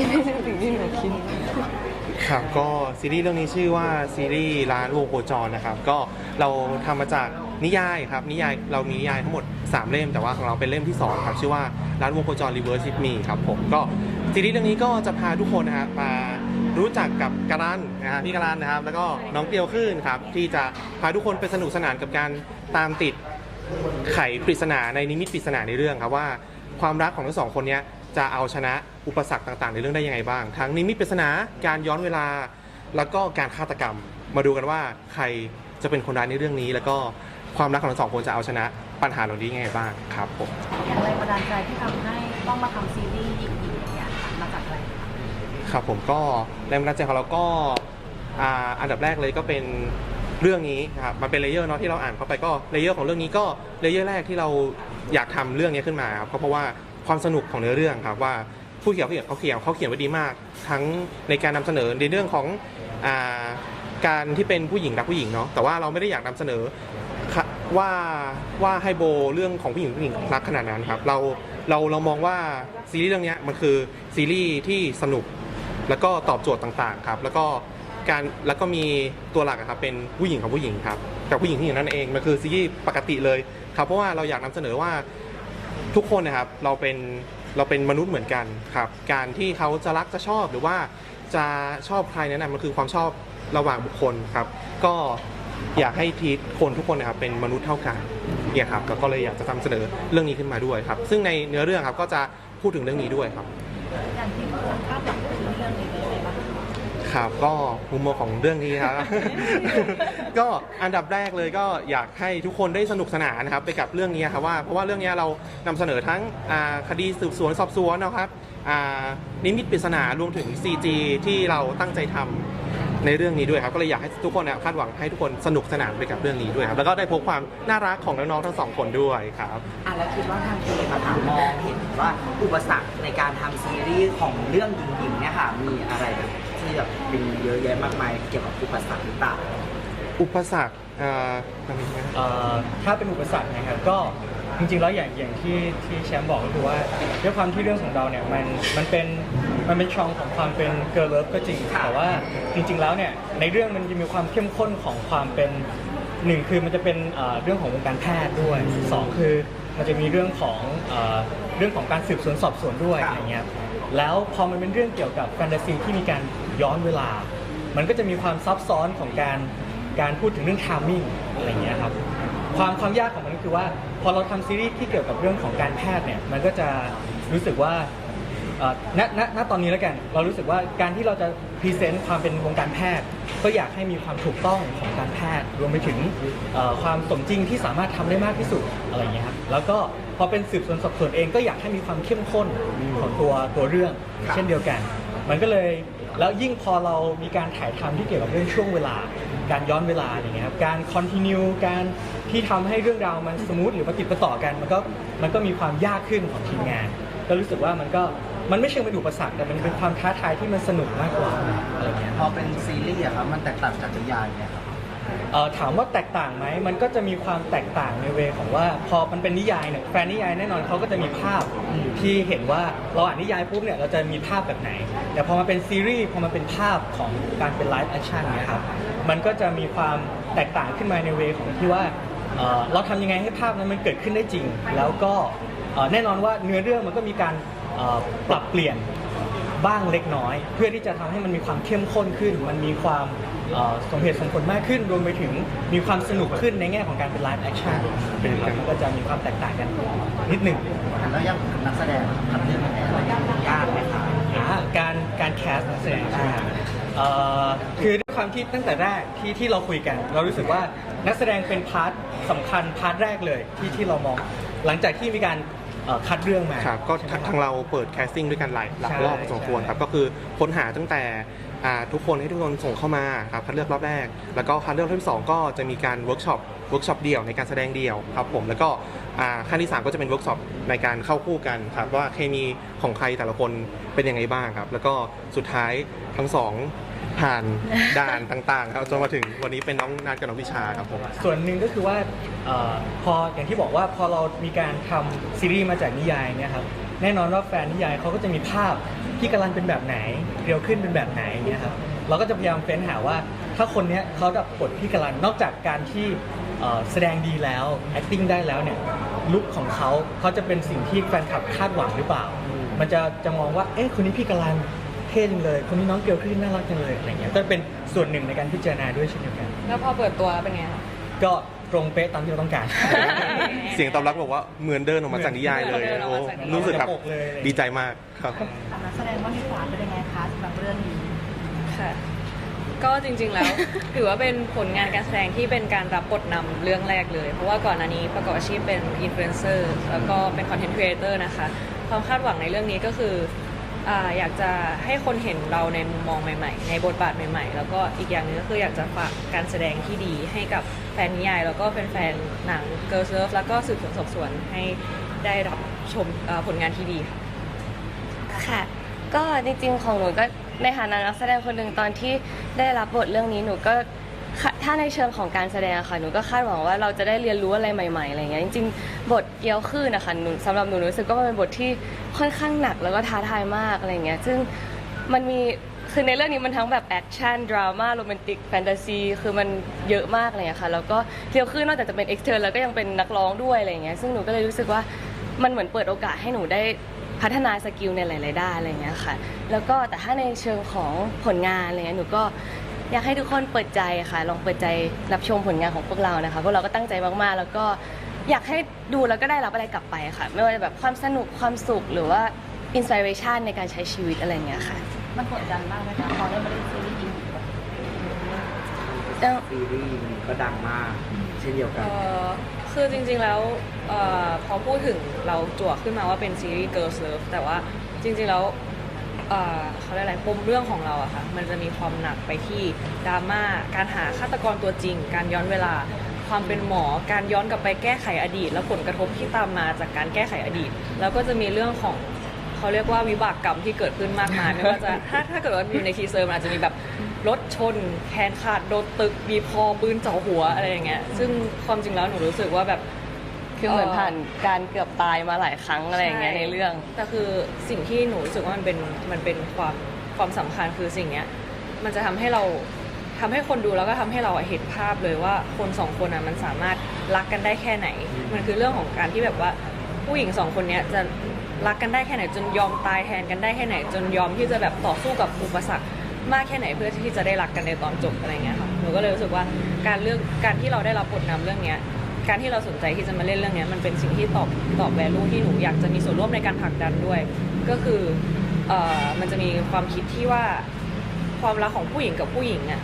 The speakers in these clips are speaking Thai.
นี่ไม่ใช่สิ่งที่หนูคิดครับก็ซีรีส์เรื่องนี้ชื่อว่าซีรีส์ร้านวงโคจรนะครับ ก็เราทำมาจากนิยายครับนิยายเรามีนิยายทั้งหมด 3 เล่มแต่ว่าของเราเป็นเล่มที่2ครับชื่อว่าร้านวงโคจร Reverse With Me ครับผมก็ซีรีส์เรื่องนี้ก็จะพาทุกคนนะครับมารู้จักกับการันนะฮะพี่การันนะครับ แล้วก็น้องเปียวขึ้นครับที่จะพาทุกคนไปสนุกสนานกับการตามติดไขปริศนาในนิมิตปริศนาในเรื่องครับว่าความรักของทั้งสองคนเนี้ย จะเอาชนะอุปสรรคต่างๆ ในเรื่องได้ยังไงบ้าง ทั้งนิมิตปริศนาการย้อนเวลา แล้วก็การฆาตกรรม มาดูกันว่าใครจะเป็นคนร้ายในเรื่องนี้ แล้วก็ความรักของทั้งสองคนจะเอาชนะปัญหาเหล่านี้ยังไงบ้างครับผมอย่างแรงบันดาลใจที่ทำให้ต้องมาทำซีรีส์หญิงๆเนี่ยค่ะมาจากอะไรคะครับผมก็แรงบันดาลใจของเราก็อ่าอันดับแรกเลยก็เป็นเรื่องนี้นะครับมันเป็นเลเยอร์เนาะที่เราอ่านเข้าไปก็เลเยอร์ของเรื่องนี้ก็เลเยอร์แรกที่เราอยากทำเรื่องนี้ขึ้นมาครับก็เพราะว่า ความสนุกของเนื้อเรื่องครับว่าผู้เขียนเขาเขียนเขาเขียนเขาเขียนไว้ดีมาก ทั้งในการนำเสนอในเรื่องของอ่าการที่เป็นผู้หญิงรักผู้หญิงเนาะแต่ว่าเราไม่ได้อยากนำเสนอว่าว่าให้โบเรื่องของผู้หญิงผู้หญิงรักขนาดนั้นครับเราเราเรามองว่าซีรีส์เรื่องนี้มันคือซีรีส์ที่สนุกแล้วก็ตอบโจทย์ต่างๆครับ แล้วก็การแล้วก็มีตัวหลักครับเป็นผู้หญิงของผู้หญิงครับแต่ผู้หญิงผู้หญิงนั่นเองมันคือซีรีส์ปกติเลยครับเพราะว่าเราอยากนำเสนอว่า ทุกคนนะครับเราเป็นเราเป็นมนุษย์เหมือนกันครับ การที่เขาจะรักจะชอบหรือว่าจะชอบใครนั้นนะมันคือความชอบระหว่างบุคคลครับ ก็อยากให้ทีคนทุกคนนะครับเป็นมนุษย์เท่ากันเนี่ยครับแล้วก็เลยอยากจะนำเสนอเรื่องนี้ขึ้นมาด้วยครับ ซึ่งในเนื้อเรื่องครับก็จะพูดถึงเรื่องนี้ด้วยครับอย่างที่คนคาดหวัง ครับก็มุมมองของเรื่องนี้ครับ ก็อันดับแรกเลยก็อยากให้ทุกคนได้สนุกสนานนะครับไปกับเรื่องนี้ครับว่าเพราะว่าเรื่องนี้เรานำเสนอทั้งอ่าคดีสืบสวนสอบสวนนะครับอ่านิมิตปริศนารวมถึง CG ที่เราตั้งใจทำในเรื่องนี้ด้วยครับก็เลยอยากให้ทุกคนเนี่ยคาดหวังให้ทุกคนสนุกสนานไปกับเรื่องนี้ด้วยครับแล้วก็ได้พบความน่ารักของน้องๆทั้งสองคนด้วยครับ อะแล้วคิดว่าทางทีมมาถามมองเห็นว่าอุปสรรคในการทำซีรีส์ของเรื่องหญิงๆเนี่ยค่ะมีอะไรแบบ ที่แบบเป็นเยอะแยะมากมายเกี่ยวกับอุปสรรคหรือเปล่าอุปสรรคอ่ามันมีไหมครับเอ่อถ้าเป็นอุปสรรคนะครับก็จริงๆแล้วอย่างอย่างที่ที่แชมป์บอกก็คือว่าด้วยความที่เรื่องของเราเนี่ยมันมันเป็นมันเป็นช่องของความเป็นเกิร์ลเลิฟก็จริงแต่ว่าจริงๆแล้วเนี่ยในเรื่องมันจะมีความเข้มข้นของความเป็นหนึ่งคือมันจะเป็นเอ่อเรื่องของวงการแพทย์ด้วยสองคือมันจะมีเรื่องของเอ่อเรื่องของการสืบสวนสอบสวนด้วยอะไรเงี้ยแล้วพอมันเป็นเรื่องเกี่ยวกับแฟนตาซีที่มีการย้อนเวลา มันก็จะมีความซับซ้อนของการการพูดถึงเรื่องทามมิ่งอะไรเงี้ยครับความความยากของมันก็คือว่า พอเราทำซีรีส์ที่เกี่ยวกับเรื่องของการแพทย์เนี่ยมันก็จะรู้สึกว่าณณณตอนนี้แล้วกัน เรารู้สึกว่าการที่เราจะพรีเซนต์ความเป็นวงการแพทย์ ก็อยากให้มีความถูกต้องของการแพทย์ รวมไปถึงความสมจริงที่สามารถทำได้มากที่สุดอะไรอย่างเงี้ยครับแล้วก็พอเป็นสืบสวนสอบสวนเองก็อยากให้มีความเข้มข้นของตัวตัวเรื่อง เช่นเดียวกัน มันก็เลย แล้วยิ่งพอเรามีการถ่ายทำที่เกี่ยวกับเรื่องช่วงเวลา การย้อนเวลาอย่างเงี้ยครับการคอนติเนียการที่ทำให้เรื่องราวมันสมูทหรือปฏิดประต่อกันมันก็มันก็มีความยากขึ้นของทีมงาน ก็รู้สึกว่ามันก็มันไม่เชิงเป็นอุปสรรคแต่มันเป็นความท้าทายที่มันสนุกมากกว่าอะไรเงี้ยพอเป็นซีรีส์อะครับมันแตกต่างจากนิยายเนี่ยครับ เอ่อถามว่าแตกต่างไหมมันก็จะมีความแตกต่างในเวของว่า พอมันเป็นนิยายเนี่ยแฟนนิยายแน่นอนเขาก็จะมีภาพที่เห็นว่าเราอ่านนิยายปุ๊บเนี่ยเราจะมีภาพแบบไหน แต่พอมาเป็นซีรีส์พอมาเป็นภาพของการเป็นไลฟ์แอคชั่นเนี่ยครับมันก็จะมีความแตกต่างขึ้นมาในเวของที่ว่าเอ่อเราทำยังไงให้ภาพนั้นมันเกิดขึ้นได้จริง แล้วก็เอ่อแน่นอนว่าเนื้อเรื่องมันก็มีการเอ่อปรับเปลี่ยนบ้างเล็กน้อย เพื่อที่จะทำให้มันมีความเข้มข้นขึ้น มันมีความ เอ่อสมเหตุสมผลมากขึ้นรวมไปถึงมีความสนุกขึ้นในแง่ของการเป็นไลฟ์แอคชั่นมันก็จะมีความแตกต่างกันนิดหนึ่ง แล้วยังนักแสดงทำเรื่องยังไงอะไรยากไหมคะอ่าการการแคสนักแสดงใช่ไหมครับเอ่อคือด้วยความที่ตั้งแต่แรกที่ที่เราคุยกัน เรารู้สึกว่านักแสดงเป็นพาร์ทสำคัญพาร์ทแรกเลยที่ที่เรามอง หลังจากที่มีการเอ่อคัดเรื่องมาครับก็ใช่ไหม ทางคบทางเราเปิดแคสติ้งด้วยกันหลายหลายใช่รอบพอสมควรครับก็คือค้นหาตั้งแต่อ่า ทุกคนให้ทุกคนส่งเข้ามาครับคัดเลือกรอบแรก แล้วก็คัดเลือกรอบที่สองก็จะมีการเวิร์กช็อปเวิร์กช็อปเดี่ยวในการแสดงเดี่ยวครับผมแล้วก็ขั้นที่สามก็จะเป็นเวิร์กช็อปในการเข้าคู่กันครับว่าเคมีของใครแต่ละคนเป็นยังไงบ้างครับ แล้วก็สุดท้ายทั้งสองผ่านด่านต่างๆครับจนมาถึงวันนี้เป็นน้องนัดกับน้องวิชาครับผมส่วนหนึ่งก็คือว่าอพออย่างที่บอกว่าพอเรามีการทำซีรีส์มาจากนิยายเนี่ยครับแน่นอนว่าแฟนนิยายเขาก็จะมีภาพ พี่กาลันเป็นแบบไหนเรียวขึ้นเป็นแบบไหนอย่างเงี้ยครับเราก็จะพยายามเฟ้นหาว่า ถ้าคนเนี้ยเขาดับบทพี่กาลันนอกจากการที่เอ่อแสดงดีแล้ว acting ได้แล้วเนี่ยลุคของเขาเขาจะเป็นสิ่งที่แฟนคลับคาดหวังหรือเปล่า มันจะจะมองว่าเอ๊ะคนนี้พี่กาลันเท่จังเลย คนนี้น้องเกลขึ้นน่ารักจังเลยอะไรเงี้ยก็เป็นส่วนหนึ่งในการพิจารณาด้วยเช่นเดียวกัน แล้วพอเปิดตัวเป็นไงคะก็ ตรงเป๊ะตามที่เราต้องการ เสียงตอบรับบอกว่าเหมือนเดินออกมาจากนิยายเลยเหมือนเดินอโอ้อกมาจากนิยายรู้สึกครับปกเลยดีใจมากครับถามนักแสดงว่ามีฝาเป็นยังไงคะสำหรับเรื่องนี้ค่ะก็จริงๆแล้วถือว่าเป็นผลงานการแสดงที่เป็นการรับบทนำเรื่องแรกเลย เพราะว่าก่อนหน้านี้ประกอบอาชีพเป็นอินฟลูเอนเซอร์แล้วก็เป็นคอนเทนต์ครีเอเตอร์นะคะ ความคาดหวังในเรื่องนี้ก็คือ ออยากจะให้คนเห็นเราในมุมมองใหม่ๆ ในบทบาทใหม่ๆ แล้วก็อีกอย่างหนึงก็คืออยากจะฝากการแสดงที่ดีให้กับแฟนนิยาย แล้วก็แฟนๆหนัง Girls Love แล้วก็สืบสวนสอบสวนให้ได้รับชมผลงานที่ดีค่ะค่ะ ก็จริงๆของหนูก็ในฐานะนักแสดงคนหนึ่งตอนที่ได้รับบทเรื่องนี้หนูก็ ค่ะถ้าในเชิงของการแสดงอะค่ะหนูก็คาดหวังว่าเราจะได้เรียนรู้อะไรใหม่ๆอะไรเงี้ยจริงๆ บทเกียวขึ้นนะคะหนูสำหรับหนูรู้สึกว่ามันเป็นบทที่ค่อนข้างหนักแล้วก็ท้าทายมากอะไรเงี้ยซึ่งมันมีคือในเรื่องนี้มันทั้งแบบแอคชั่นดราม่าโรแมนติกแฟนตาซีคือมันเยอะมากอะไรเงี้ยค่ะแล้วก็เกียวขึ้นนอกจากจะเป็นเอ็กเทอร์แล้วก็ยังเป็นนักร้องด้วยอะไรเงี้ยซึ่งหนูก็เลยรู้สึกว่ามันเหมือนเปิดโอกาสให้หนูได้พัฒนาสกิลในหลายๆด้านอะไรเงี้ยค่ะแล้วก็แต่ถ้าในเชิงของผลงานอะไรเงี้ยหนูก็ อยากให้ทุกคนเปิดใจค่ะ ลองเปิดใจรับชมผลงานของพวกเรานะคะพวกเราก็ตั้งใจมากๆ แล้วก็อยากให้ดูแล้วก็ได้รับอะไรกลับไปค่ะ ไม่ว่าจะแบบความสนุกความสุขหรือว่าอินสปิเรชันในการใช้ชีวิตอะไรเงี้ยค่ะ มันกดดันมากไหมคะพอได้มาเล่นซีรีส์ยิงแบบซีรีส์มันก็ดังมาก เช่นเดียวกันเอ่อคือจริงๆแล้วเออพอพูดถึงเราจั่วขึ้นมาว่าเป็นซีรีส์ Girls Love แต่ว่าจริงๆแล้ว เอ่อเขาเรียกอะไรปมเรื่องของเราอะค่ะมันจะมีความหนักไปที่ดราม่าการหาฆาตกรตัวจริง การย้อนเวลา ความเป็นหมอการย้อนกลับไปแก้ไขอดีต และผลกระทบที่ตามมาจากการแก้ไขอดีต แล้วก็จะมีเรื่องของเขาเรียกว่าวิบากกรรมที่เกิดขึ้นมากมายไม่ว่าจะถ้าถ้าเกิดว่าอยู่ในทีเซอร์มันอาจจะมีแบบรถชน แขนขาดโดนตึกบีบคอปืนเจาะหัวอะไรอย่างเงี้ยซึ่งความจริงแล้วหนูรู้สึกว่าแบบ คือเหมือนผ่านการเกือบตายมาหลายครั้งอะไรอย่างเงี้ยในเรื่อง แต่คือสิ่งที่หนูรู้สึกว่ามันเป็นมันเป็นความความสำคัญคือสิ่งเนี้ยมันจะทำให้เราทำให้คนดูแล้วก็ทำให้เราเห็นภาพเลยว่าคนสองคนอะมันสามารถรักกันได้แค่ไหน มันคือเรื่องของการที่แบบว่าผู้หญิงสองคนเนี้ยจะรักกันได้แค่ไหน จนยอมตายแทนกันได้แค่ไหน จนยอมที่จะแบบต่อสู้กับอุปสรรคมากแค่ไหนเพื่อที่จะได้รักกันในตอนจบอะไรเงี้ยค่ะหนูก็เลยรู้สึกว่าการเลือกการที่เราได้รับบทนำเรื่องเนี้ย การที่เราสนใจที่จะมาเล่นเรื่องนี้มันเป็นสิ่งที่ตอบตอบแวลูที่หนูอยากจะมีส่วนร่วมในการผลักดันด้วย ก็คือเอ่อมันจะมีความคิดที่ว่าความรักของผู้หญิงกับผู้หญิงอะ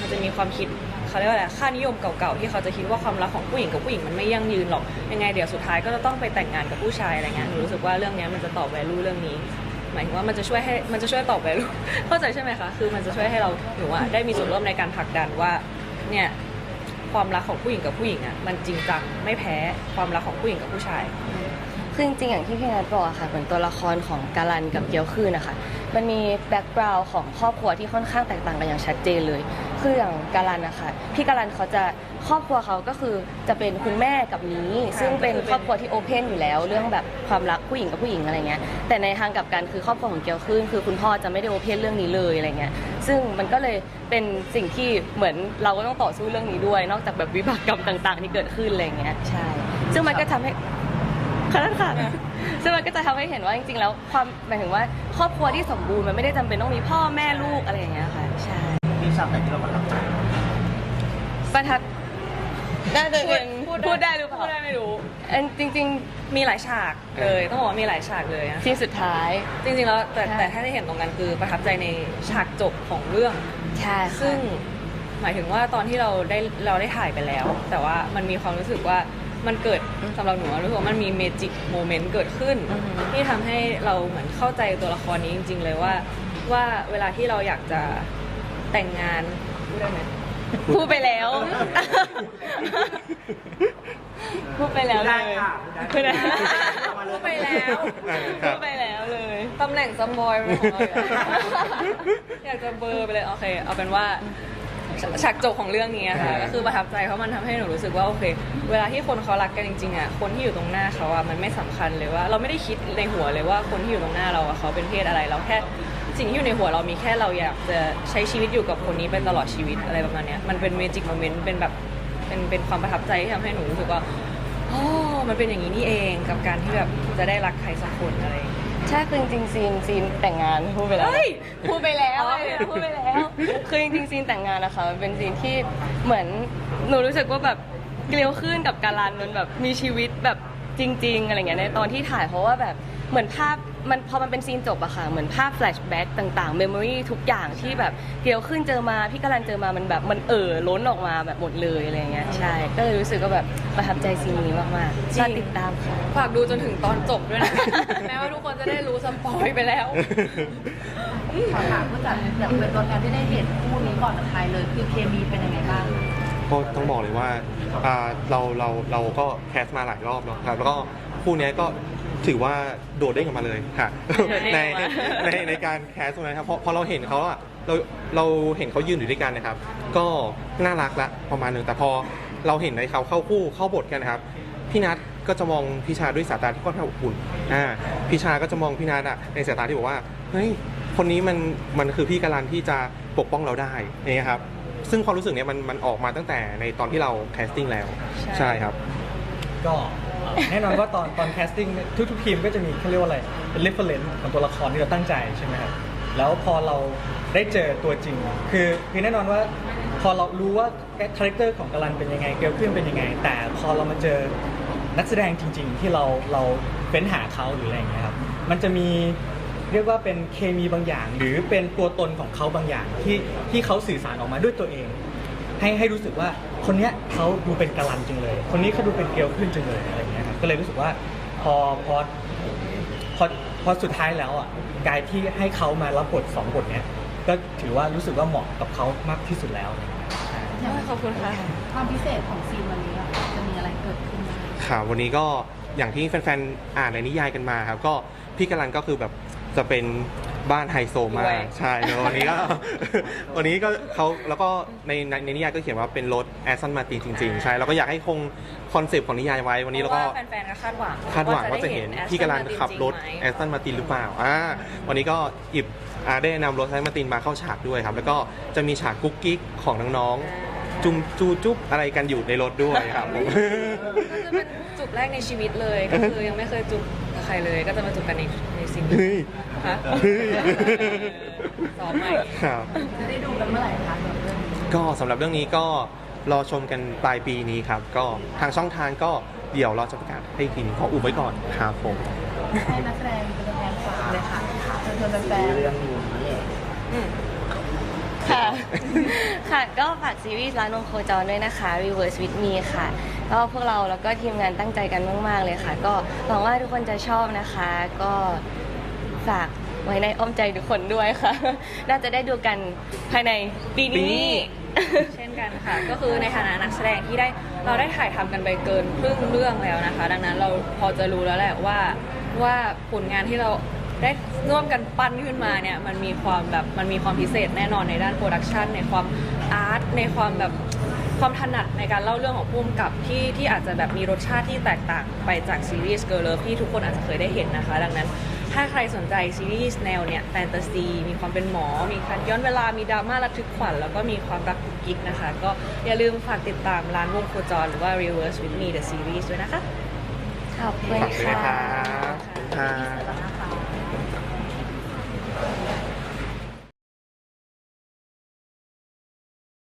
มันจะมีความคิดเขาเรียกว่าอะไรค่านิยมเก่าๆที่เขาจะคิดว่าความรักของผู้หญิงกับผู้หญิงมันไม่ยั่งยืนหรอกยังไงเดี๋ยวสุดท้ายก็จะต้องไปแต่งงานกับผู้ชายอะไรเงี้ยหนูรู้สึกว่าเรื่องนี้มันจะตอบแวลูเรื่องนี้หมายถึงว่ามันจะช่วยให้มันจะช่วยตอบแวลูเข้าใจใช่ไหมคะคือมันจะช่วยให้เราหนูอะได้มีส่วนร่วมในการผลักดันว่าเนี่ย ความรักของผู้หญิงกับผู้หญิงอะมันจริงจังไม่แพ้ความรักของผู้หญิงกับผู้ชาย คือจริงๆอย่างที่พี่นัทบอกอะค่ะเหมือนตัวละครของกาลันกับเกียวคืนนะคะมันมีแบ็กกราวน์ของครอบครัวที่ค่อนข้างแตกต่างกันอย่างชัดเจนเลย คืออย่างกาลันนะคะพี่กาลันเขาจะครอบครัวเขาก็คือจะเป็นคุณแม่กับนี้ ซึ่งเป็นครอบครัวที่โอเพนอยู่แล้ว เรื่องแบบความรักผู้หญิงกับผู้หญิงอะไรเงี้ยแต่ในทางกลับกันคือครอบครัวของเกียวคืนคือคุณพ่อจะไม่ได้โอเพนเรื่องนี้เลยอะไรเงี้ยซึ่งมันก็เลยเป็นสิ่งที่เหมือนเราก็ต้องต่อสู้เรื่องนี้ด้วย นอกจากแบบวิบากกรรมต่าง ๆ ที่เกิดขึ้นอะไรเงี้ยใช่ซึ่งมันก็ทำให้ขนาดค่ะซึ่งมันก็จะทำให้เห็นว่าจริงๆ แล้วความหมายถึงว่าครอบครัวที่สมบูรณ์มันไม่ได้จำเป็นต้องมีพ่อแม่ลูกอะไรอย่างเงี้ยค่ะใช่ ฉากไหนที่เราประทับใจประทับน่าจะเป็นพูดได้หรือเปล่าพูดได้ไม่รู้เอ็นจริงมีหลายฉากเลยต้องบอกว่ามีหลายฉากเลยนะๆซีนสุดท้าย จริงๆแล้วแต่ใช่แต่ถ้าได้เห็นตรงกันคือประทับใจในฉากจบของเรื่อง ใช่ค่ะซึ่งหมายถึงว่าตอนที่เราได้เราได้ถ่ายไปแล้ว แต่ว่ามันมีความรู้สึกว่ามันเกิดสำหรับหนูอะรู้สึกว่ามันมีเมจิกโมเมนต์เกิดขึ้นอือฮึที่ทำให้เราเหมือนเข้าใจตัวละครนี้จริง ๆ เลยว่า ว่าเวลาที่เราอยากจะ แต่งงานพูดได้ไหมพูดไปแล้วพูดไปแล้วเลได้ยค่ะพูดได้พูดไปแล้ว พูดไปแล้วเลยตำแหน่งสปอยล์เป็นของเราอยู่แล้วอยากจะเบลอร์ไปเลยโอเค เอาเป็นว่าฉากจบของเรื่องนี้อะค่ะอ่า ก็คือประทับใจเพราะมันทำให้หนูรู้สึกว่าโอเค เวลาที่คนเขารักกันจริงๆอะคนที่อยู่ตรงหน้าเขาอะมันไม่สำคัญเลยว่า เราไม่ได้คิดในหัวเลยว่าคนที่อยู่ตรงหน้าเราอะเขาเป็นเพศอะไร เราแค่ สิ่งที่อยู่ในหัวเรามีแค่เราอยากจะใช้ชีวิตอยู่กับคนนี้เป็นตลอดชีวิตอะไรประมาณเนี้ยมันเป็นเมจิกโมเมนต์เป็นแบบเป็นเป็นความประทับใจที่ทำให้หนูรู้สึกว่าโอ้มันเป็นอย่างนี้นี่เองกับการที่แบบจะได้รักใครสักคนอะไรอย่างเงี้ยใช่คือจริงๆซีนซีนแต่งงานพูดไปแล้ว เฮ้ย พูดไปแล้วอ๋อพูดไปแล้ว คือจริงๆซีนแต่งงานนะคะมันเป็นซีนที่เหมือนหนูรู้สึกว่าแบบเกลียวขึ้นกับการันมันแบบมีชีวิตแบบจริง ๆ อะไรเงี้ยในตอนที่ถ่ายเพราะว่าแบบ เหมือนภาพมันพอมันเป็นซีนจบอะค่ะ เหมือนภาพแฟลชแบ็กต่างๆเมมโมรีทุกอย่างที่แบบเกลียวขึ้นเจอมาพี่การันเจอมามันแบบมันเอ่อล้นออกมาแบบหมดเลยอะไรเงี้ยใช่ก็เลยรู้สึกว่าแบบประทับใจซีนนี้มากๆจริงฝากติดตามค่ะ ฝากดูจนถึงตอนจบด้วยนะ แม้ว่าทุกคนจะได้รู้สปอยไปแล้ว ขอถามผู้จัดอยากเป็นตัวแทนที่ได้เห็นคู่นี้ก่อนกับใครเลยคือเคมีเป็นยังไงบ้างก็ต้องบอกเลยว่าอ่าเราเราเราก็แคสมาหลายรอบเนาะครับแล้วก็คู่เนี้ยก็ ถือว่าโดดเด้งออกมาเลยค่ะโดดเด้งในออกมาในในการแคสตรงนั้นครับพอพอเราเห็นเขาอะเราเราเห็นเขายืนอยู่ด้วยกันนะครับ ก็น่ารักละประมาณหนึ่งแต่พอเราเห็นในเขาเข้าคู่เข้าบทกันนะครับพี่นัทก็จะมองพี่ชาด้วยสายตาที่ค่อนข้างอบอุ่นอ่าพี่ชาก็จะมองพี่นัทอะในสายตาที่บอกว่าเฮ้ยคนนี้มันมันคือพี่การันที่จะปกป้องเราได้อย่างเงี้ยครับซึ่งความรู้สึกเนี้ยมันมันออกมาตั้งแต่ในตอนที่เราแคสติ้งแล้วใช่ใช่ครับ ก็เอ่อ แน่นอนว่าตอนตอนแคสติ้งทุกๆทีมก็จะมีเขาเรียกว่าอะไรเป็น reference ของตัวละครที่เราตั้งใจใช่ไหมครับแล้วพอเราได้เจอตัวจริง คือคือแน่นอนว่าพอเรารู้ว่าคาแรคเตอร์ของกาลันเป็นยังไงเกลขึ้นเป็นยังไง แต่พอเรามาเจอนักแสดงจริง ๆ ที่เราเราเฟ้นหาเขาหรืออะไรอย่างเงี้ยครับมันจะมีเรียกว่าเป็นเคมีบางอย่าง หรือเป็นตัวตนของเขาบางอย่างที่ที่เขาสื่อสารออกมาด้วยตัวเอง ให้ให้รู้สึกว่าคนเนี้ยเขาดูเป็นกาลันจังเลย คนนี้เขาดูเป็นเกลขึ้นจังเลยอะไรอย่างเงี้ยครับก็เลยรู้สึกว่าพอพอพอพอสุดท้ายแล้วอะการที่ให้เขามารับบทสองบทเนี้ยก็ถือว่ารู้สึกว่าเหมาะกับเขามากที่สุดแล้วใช่ขอบคุณค่ะความพิเศษของซีนวันนี้อะจะมีอะไรเกิดขึ้นบ้างค่ะวันนี้ก็อย่างที่แฟนๆอ่านในนิยายกันมาครับก็พี่กาลันก็คือแบบจะเป็น บ้านไฮโซมาด้วกยใช่แล้ววันนี้ก็ วันนี้ก็เขาแล้วก็ในในในนิยายก็เขียนว่าเป็นรถแอสตันมาตินจริงๆ ใช่เราก็อยากให้คงคอนเซปต์ของนิยายไว้วันนี้เราก็พะแฟนๆก็คาดหวังคาดหวังว่าจะเห็นพี่กาลันขับรถแอสตันมาตินหรือเปล่าอ่าวันนี้ก็หยิบอาได้นำรถแอสตันมาตินมาเข้าฉากด้วยครับ แล้วก็จะมีฉากกุ๊กกิ๊กของน้องๆจุมจูจุ๊บอะไรกันอยู่ในรถด้วยครับผมก็จะเป็นจูบแรกในชีวิตเลยก็คือยังไม่เคยจูบกับใครเลยก็จะมาจูบกันใน ในซีนนี้เฮ้ยฮะเฮ้ยซ้อมใหม่ครับ จะได้ดูกันเมื่อไหร่คะสำหรับเรื่องนี้ก็สำหรับเรื่องนี้ก็รอชมกันปลายปีนี้ครับ ก็ทางช่องทางก็เดี๋ยวเราจะประกาศให้อีกทีหนึงขออุบไว้ก่อนครับผม ให้นักแสดงเป็นตัวแทนฝากเลยค่ะเชิญชวนแฟนๆเรื่องนี้อืมค่ะ ค่ะ ก็ฝากซีรีส์ร้านนมโคจรด้วยนะคะ Reverse with me ค่ะ ก็พวกเราแล้วก็ทีมงานตั้งใจกันมาก ๆ เลยค่ะ ก็หวังว่าทุกคนจะชอบนะคะ ก็ ฝากไว้ในอ้อมใจทุกคนด้วยค่ะ น่าจะได้ดูกันภายในปีปีนี้ นี้ เช่นกันค่ะ ก็คือในฐานะนักแสดงที่ได้เราได้ถ่ายทำกันไปเกินครึ่งเรื่องแล้วนะคะ ดังนั้นเราพอจะรู้แล้วแหละว่าว่าผลงานที่เราได้ร่วมกันปั้นขึ้นมาเนี่ยมันมีความแบบมันมีความพิเศษแน่นอนในด้านโปรดักชันในความอาร์ตในความแบบความถนัดในการเล่าเรื่องของพุ่มกับที่ที่อาจจะแบบมีรสชาติที่แตกต่างไปจากซีรีส์ Girl Love ที่ทุกคนอาจจะเคยได้เห็นนะคะ ดังนั้น ถ้าใครสนใจซีรีส์แนวเนี่ยแฟนตาซีมีความเป็นหมอ มีการย้อนเวลามีดราม่าระทึกขวัญแล้วก็มีความรักกุ๊กกิ๊กนะคะ ก็อย่าลืมฝากติดตามร้านวงโคจรหรือว่า Reverse with me the series ด้วยนะคะขอบคุณฝากด้วยค่ะนะครับค่ะ